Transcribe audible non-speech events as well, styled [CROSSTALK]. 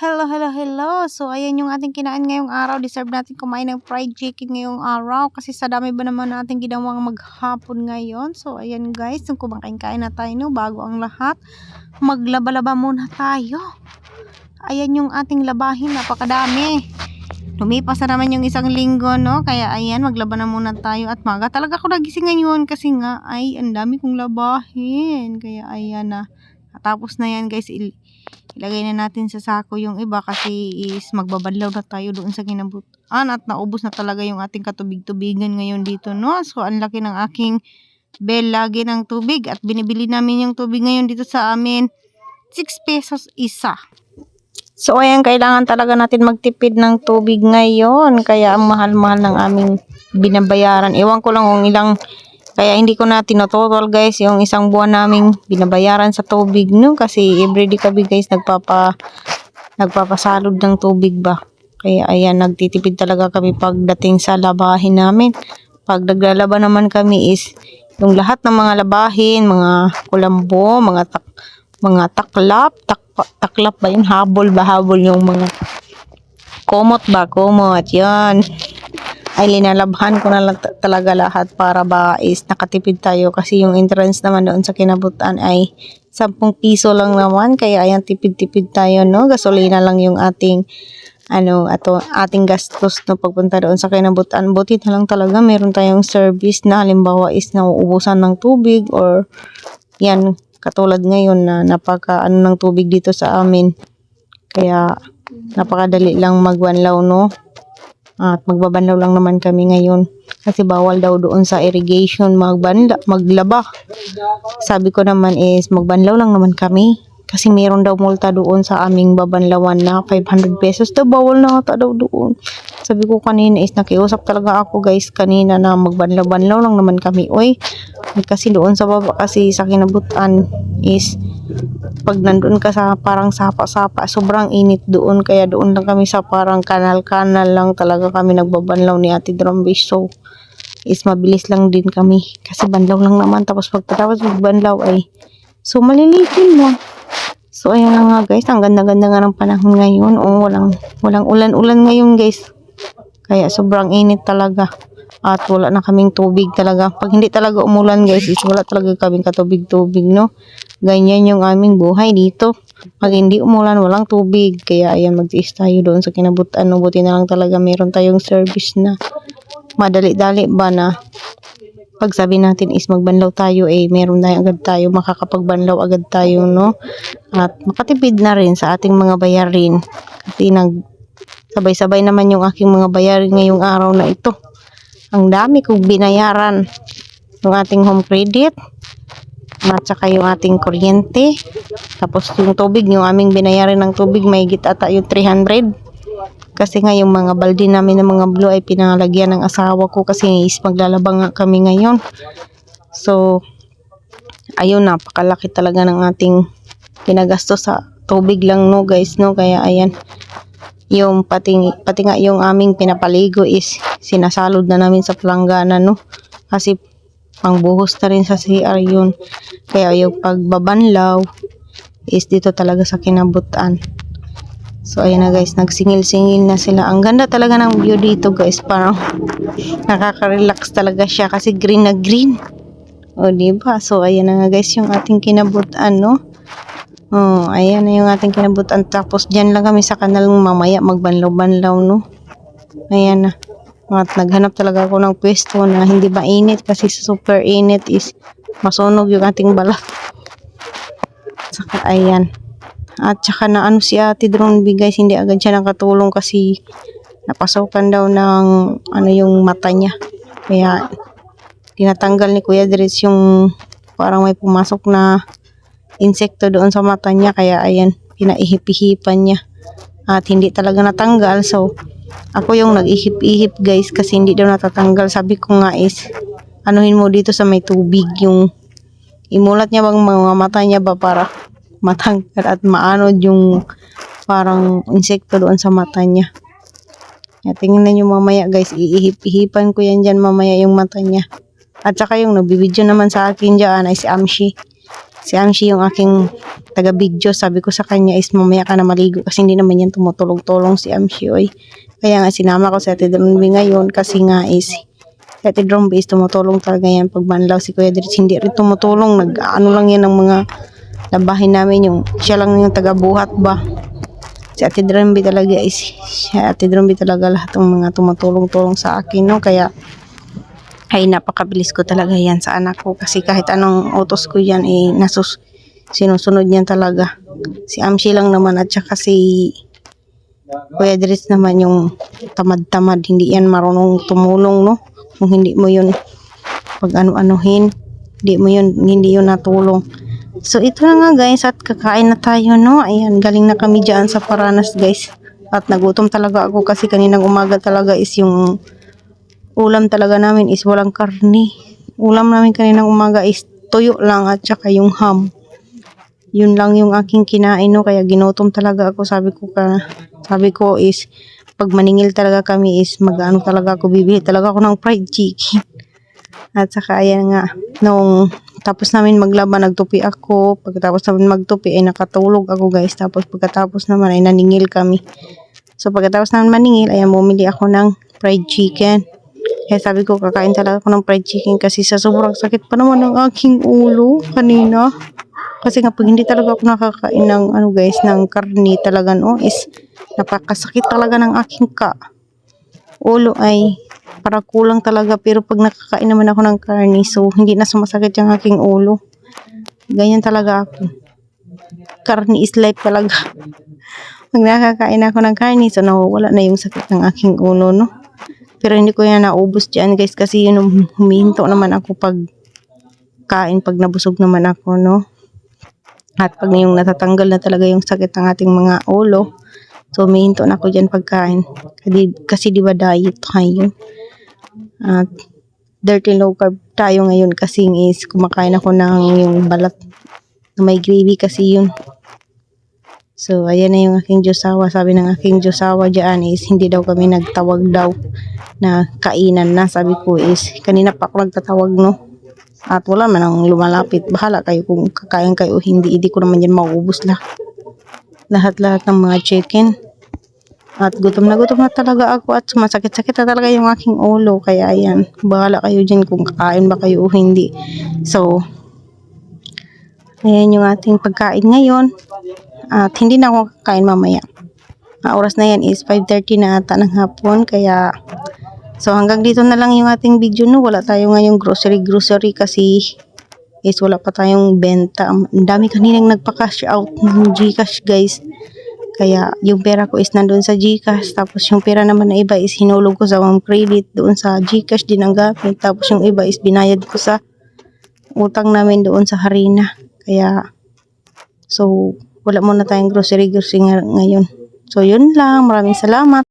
Hello, hello, hello. So, ayan yung ating kinain ngayong araw. Deserve natin kumain ng fried chicken ngayong araw. Kasi sa dami ba naman natin ginawang maghapon ngayon. So, ayan guys. Yung kumakain-kain na tayo no, bago ang lahat. Maglaba-laba muna tayo. Ayan yung ating labahin. Napakadami. Lumipas na naman yung isang linggo, no? Kaya ayan, maglaba na muna tayo. At maga talaga ako nagising ngayon kasi nga, ay, ang dami kong labahin. Kaya ayan na. Tapos na yan guys, ilagay na natin sa sako yung iba kasi is magbabadlaw na tayo doon sa kinabutan at naubos na talaga yung ating katubig-tubigan ngayon dito no? So ang laki ng aking bell lagi ng tubig at binibili namin yung tubig ngayon dito sa amin. 6 pesos isa. So ayan kailangan talaga natin magtipid ng tubig ngayon. Kaya ang mahal-mahal ng aming binabayaran. Ewan ko lang kung ilang kaya hindi ko na tinototol guys yung isang buwan naming binabayaran sa tubig no kasi everyday kami guys nagpapa nagpapasalod ng tubig ba. Kaya ayan nagtitipid talaga kami pagdating sa labahin namin. Pag naglalaba naman kami is yung lahat ng mga labahin, mga kulambo, mga tak mga taklap, tak, taklap ba yun? Habol ba? Habol yung mga komot ba? Komot, yan ay linalabhan ko na lang talaga lahat para ba is nakatipid tayo. Kasi yung entrance naman doon sa kinabutan ay 10 piso lang naman. Kaya ayan tipid-tipid tayo no? Gasolina lang yung ating ano ato ating gastos no? Pagpunta doon sa kinabutan. Buti na lang talaga meron tayong service na halimbawa is nauubusan ng tubig or yan katulad ngayon na napaka ano ng tubig dito sa amin. Kaya napakadali lang magwanlaw no at magbabanlaw lang naman kami ngayon. Kasi bawal daw doon sa irrigation magbanla, maglaba. Sabi ko naman is magbanlaw lang naman kami. Kasi meron daw multa doon sa aming babanlawan na 500 pesos. Daw bawal na ata daw doon. Sabi ko kanina is nakiusap talaga ako guys kanina na magbanlaw-banlaw lang naman kami. Oy, kasi doon sa baba kasi sa kinabutan is pag nandun ka sa parang sapa-sapa, sobrang init doon. Kaya doon lang kami sa parang kanal-kanal lang talaga kami nagbabanlaw ni Ate Drumbish. So, is mabilis lang din kami. Kasi banlaw lang naman. Tapos pagkatapos magbanlaw ay so malilitin lang. So, ayan nga guys. Ang ganda-ganda nga ng panahon ngayon. O, walang, walang ulan-ulan ngayon guys. Kaya sobrang init talaga. At wala na kaming tubig talaga. Pag hindi talaga umulan guys, is wala talaga kaming katubig-tubig, no? Ganyan yung aming buhay dito. Pag hindi umulan, walang tubig. Kaya ayan, mag-tiis tayo doon sa kinabutan. No? Buti na lang talaga meron tayong service na madali-dali ba na pag sabi natin is magbanlaw tayo eh meron na agad tayo makakapagbanlaw agad tayo no? At makatipid na rin sa ating mga bayarin. Kasi nag sabay-sabay naman yung aking mga bayarin ngayong araw na ito. Ang dami kong binayaran. Yung ating home credit at saka yung ating kuryente. Tapos yung tubig yung aming binayaran ng tubig may ata yung 300 kasi nga yung mga balde namin ng mga blue ay pinalagyan ng asawa ko kasi is maglalabang nga kami ngayon. So, ayun, napakalaki talaga ng ating kinagasto sa tubig lang no guys no. Kaya ayan, yung pati, pati nga yung aming pinapaligo is sinasalod na namin sa palanggana no. Kasi pangbuhos na rin sa CR yun. Kaya yung pagbabanlaw is dito talaga sa kinabutan. So, ayan na guys, nagsingil-singil na sila. Ang ganda talaga ng view dito guys. Parang [LAUGHS] nakaka-relax talaga siya kasi green na green. O, diba? So, ayan na nga guys yung ating kinabutan, no? Oh, ayan na yung ating kinabutan. Tapos, dyan lang kami sa kanal mamaya magbanlaw-banlaw, no? Ayan na. At naghanap talaga ako ng pwesto na hindi ba init kasi super init is masunog yung ating balat. Saka, ayan. At saka na ano si Ate Dronby guys, hindi agad siya nakatulong kasi napasokan daw ng ano yung mata niya. Kaya tinatanggal ni Kuya Dres yung parang may pumasok na insekto doon sa mata niya. Kaya ayan, pinaihip-ihipan niya. At hindi talaga natanggal. So, ako yung nag-ihip-ihip guys kasi hindi daw natatanggal. Sabi ko nga is, anuhin mo dito sa may tubig yung imulat niya bang mga mata niya ba para matangkad at maanod yung parang insekto doon sa mata niya. Ya, tingnan nyo mamaya guys, iihip-ihipan ko yan dyan mamaya yung mata niya. At saka yung nagbibideo naman sa akin dyan ay si Amshi. Si Amshi yung aking taga-video. Sabi ko sa kanya is mamaya ka na maligo kasi hindi naman yan tumutulong-tulong si Amshi. Oy. Kaya nga sinama ko si Ate ngayon kasi nga is si Ate Dromby is tumutulong talaga yan pag banlaw si Kuya Dritz hindi rin tumutulong. Nag ano lang yan ng mga labahin namin yung siya lang yung taga-buhat ba. Si Ate Dromby talaga is si Ate Dromby talaga lahat ng mga tumutulong-tulong sa akin no? Kaya ay napakabilis ko talaga yan sa anak ko. Kasi kahit anong utos ko yan eh nasus sinusunod niyan talaga. Si Amshi lang naman at saka si Kuya Dritz naman yung tamad-tamad. Hindi yan marunong tumulong no? Kung hindi mo yun pag ano-anuhin hindi mo yun hindi yun natulong so ito na nga guys at kakain na tayo no ayan galing na kami dyan sa Paranas guys at nagutom talaga ako kasi kaninang umaga talaga is yung ulam talaga namin is walang karni. Ulam namin kaninang umaga is tuyo lang at saka yung ham. Yun lang yung aking kinain no kaya ginutom talaga ako sabi ko ka sabi ko is pag maningil talaga kami is mag-ano talaga ako bibili talaga ako ng fried chicken. At saka ayan nga nung tapos namin maglaban nagtupi ako pagkatapos namin magtupi ay nakatulog ako guys tapos pagkatapos naman ay naningil kami. So pagkatapos namin maningil ayan bumili ako ng fried chicken. Kaya sabi ko, kakain talaga ako ng fried chicken kasi sa sobrang sakit pa naman ng aking ulo kanina. Kasi nga pag hindi talaga ako nakakain ng ano guys, ng karni talaga no, is napakasakit talaga ng aking ka. Ulo ay para kulang talaga pero pag nakakain naman ako ng karni so hindi na sumasakit yung aking ulo. Ganyan talaga ako. Karni is life talaga. [LAUGHS] pag nakakain ako ng karni so nawawala na yung sakit ng aking ulo no. Pero hindi ko yan naubos dyan guys kasi yun um, humihinto naman ako pag kain pag nabusog naman ako no. At pag yung natatanggal na talaga yung sakit ng ating mga ulo, so humihinto na ako dyan pagkain. Kasi, kasi di ba diet tayo. At dirty low carb tayo ngayon kasi is kumakain ako ng yung balat na may gravy kasi yun. So, ayan na yung aking Diyosawa. Sabi ng aking Diyosawa dyan is hindi daw kami nagtawag daw na kainan na. Sabi ko is kanina pa ako nagtatawag no. At wala man ang lumalapit. Bahala kayo kung kakain kayo hindi. Hindi ko naman yan mauubos lahat. Lahat-lahat ng mga chicken. At gutom na gutom na talaga ako at sumasakit-sakit na talaga yung aking ulo. Kaya ayan, bahala kayo dyan kung kakain ba kayo o hindi. So, ayan yung ating pagkain ngayon. At hindi na ako kakain mamaya. Ang oras na yan is 5.30 na ata ng hapon. Kaya, so hanggang dito na lang yung ating video no. Wala tayo ngayong grocery grocery kasi is wala pa tayong benta. Ang dami kaninang nagpa-cash out ng Gcash guys. Kaya yung pera ko is nandun sa Gcash. Tapos yung pera naman na iba is hinulog ko sa Mom Credit. Doon sa Gcash din ang gamit. Tapos yung iba is binayad ko sa utang namin doon sa Harina. Kaya, so, wala muna tayong grocery grocery nga- ngayon. So, yun lang. Maraming salamat.